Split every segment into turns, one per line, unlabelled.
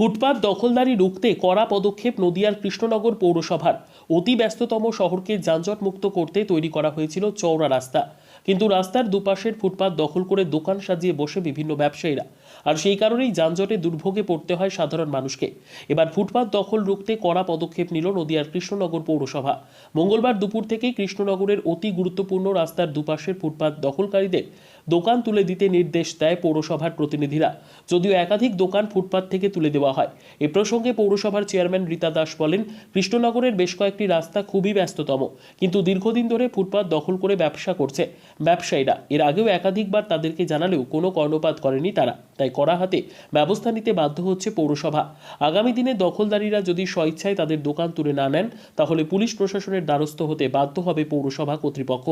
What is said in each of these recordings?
ফুটপাত দখলদারি রুখতে কড়া পদক্ষেপ নদিয়ার কৃষ্ণনগর পৌরসভার। অতি ব্যস্ততম শহরকে যানজট মুক্ত করতে তৈরি করা হয়েছিল চওড়া রাস্তা। কিন্তু রাস্তার দুপাশের ফুটপাত দখল করে দোকান সাজিয়ে বসে বিভিন্ন ব্যবসায়ীরা। আর সেই কারণেই যানজটে দুর্ভোগে পড়তে হয় সাধারণ মানুষকে। এবার ফুটপাত দখল রুখতে কড়া পদক্ষেপ নিল নদিয়ার কৃষ্ণনগর পৌরসভা। মঙ্গলবার দুপুর থেকেই কৃষ্ণনগরের অতি গুরুত্বপূর্ণ রাস্তার দুপাশের ফুটপাত দখলকারীদের দোকান তুলে দিতে নির্দেশ দেয় পৌরসভার প্রতিনিধিরা। যদিও একাধিক দোকান ফুটপাত থেকে তুলে দেওয়া হয়। এ প্রসঙ্গে পৌরসভার চেয়ারম্যান রীতা দাস বলেন, কৃষ্ণনগরের বেশ কয়েকটি রাস্তা খুবই ব্যস্ততম, কিন্তু দীর্ঘদিন ধরে ফুটপাত দখল করে ব্যবসা করছে ব্যবসায়ীরা। এর আগেও একাধিকবার তাদেরকে জানালেও কোনো কর্ণপাত করেনি তারা। তাই কড়া হাতে ব্যবস্থা নিতে বাধ্য হচ্ছে পৌরসভা। আগামী দিনে দখলদারীরা যদি স্বইচ্ছায় তাদের দোকান তুলে না নেন, তাহলে পুলিশ প্রশাসনের দ্বারস্থ হতে বাধ্য হবে পৌরসভা কর্তৃপক্ষ।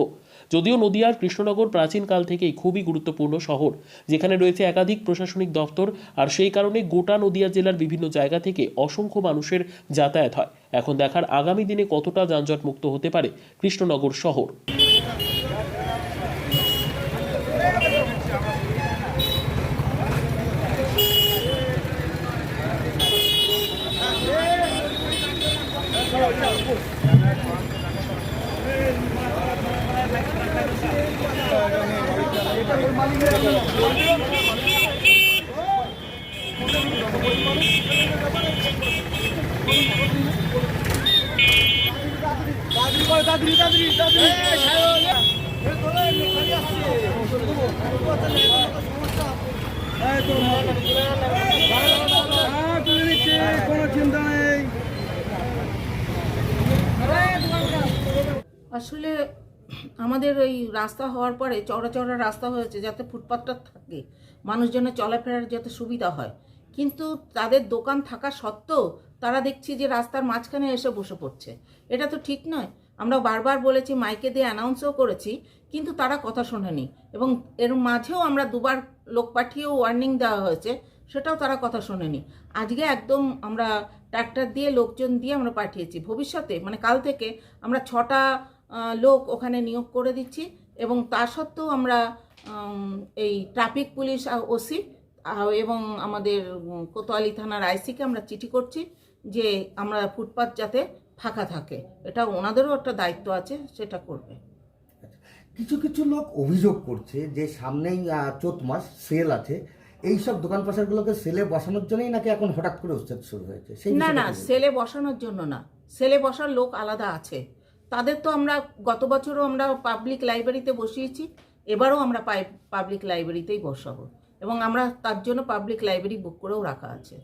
যদিও নদিয়ার কৃষ্ণনগর প্রাচীনকাল থেকেই খুবই গুরুত্বপূর্ণ শহর, যেখানে রয়েছে একাধিক প্রশাসনিক দপ্তর আর সেই কারণে গোটা নদিয়া জেলার বিভিন্ন জায়গা থেকে অসংখ্য মানুষের যাতায়াত হয়। এখন দেখার আগামী দিনে কতটা যানজট মুক্ত হতে পারে কৃষ্ণনগর শহর
হ্যাঁ, তুলে নিচ্ছি, কোনো চিন্তা নেই
আসলে আমাদের ওই রাস্তা হওয়ার পরে চওড়া চওড়া রাস্তা হয়েছে যাতে ফুটপাথটা থাকে, মানুষজনের চলাফেরার যাতে সুবিধা হয়। কিন্তু তাদের দোকান থাকা সত্ত্বেও তারা দেখছি যে রাস্তার মাঝখানে এসে বসে পড়ছে। এটা তো ঠিক নয়। আমরা বারবার বলেছি, মাইকে দিয়ে অ্যানাউন্সও করেছি, কিন্তু তারা কথা শোনেনি এবং এর মাঝেও আমরা দুবার লোক পাঠিয়েও ওয়ার্নিং দেওয়া হয়েছে, সেটাও তারা কথা শোনেনি। আজকে একদম আমরা ট্র্যাক্টর দিয়ে লোকজন দিয়ে আমরা পাঠিয়েছি। ভবিষ্যতে মানে কাল থেকে আমরা ছটা লোক ওখানে নিয়োগ করে দিচ্ছি এবং তা সত্ত্বেও আমরা এই ট্রাফিক পুলিশ ওসি এবং আমাদের কোতোয়ালি থানার আইসিকে আমরা চিঠি করছি যে আমরা ফুটপাত যাতে ফাঁকা থাকে। এটা ওনাদেরও একটা দায়িত্ব আছে সেটা করবে।
কিছু কিছু লোক অভিযোগ করছে যে সামনেই চৈত মাস সেল আছে। এই সব দোকান পাশারগুলোকে সেলে বসানোর জন্যই নাকি এখন হঠাৎ করে উচ্ছেদ শুরু হয়েছে?
না না সেলে বসানোর জন্য না। সেলে বসার লোক আলাদা আছে। তাদের তো আমরা গত বছরও আমরা পাবলিক লাইব্রেরিতে বসিয়েছি, এবারও আমরা পাবলিক লাইব্রেরিতেই বসাবো। এবং আমরা তার জন্য পাবলিক লাইব্রেরি বুক করেও রাখা আছে।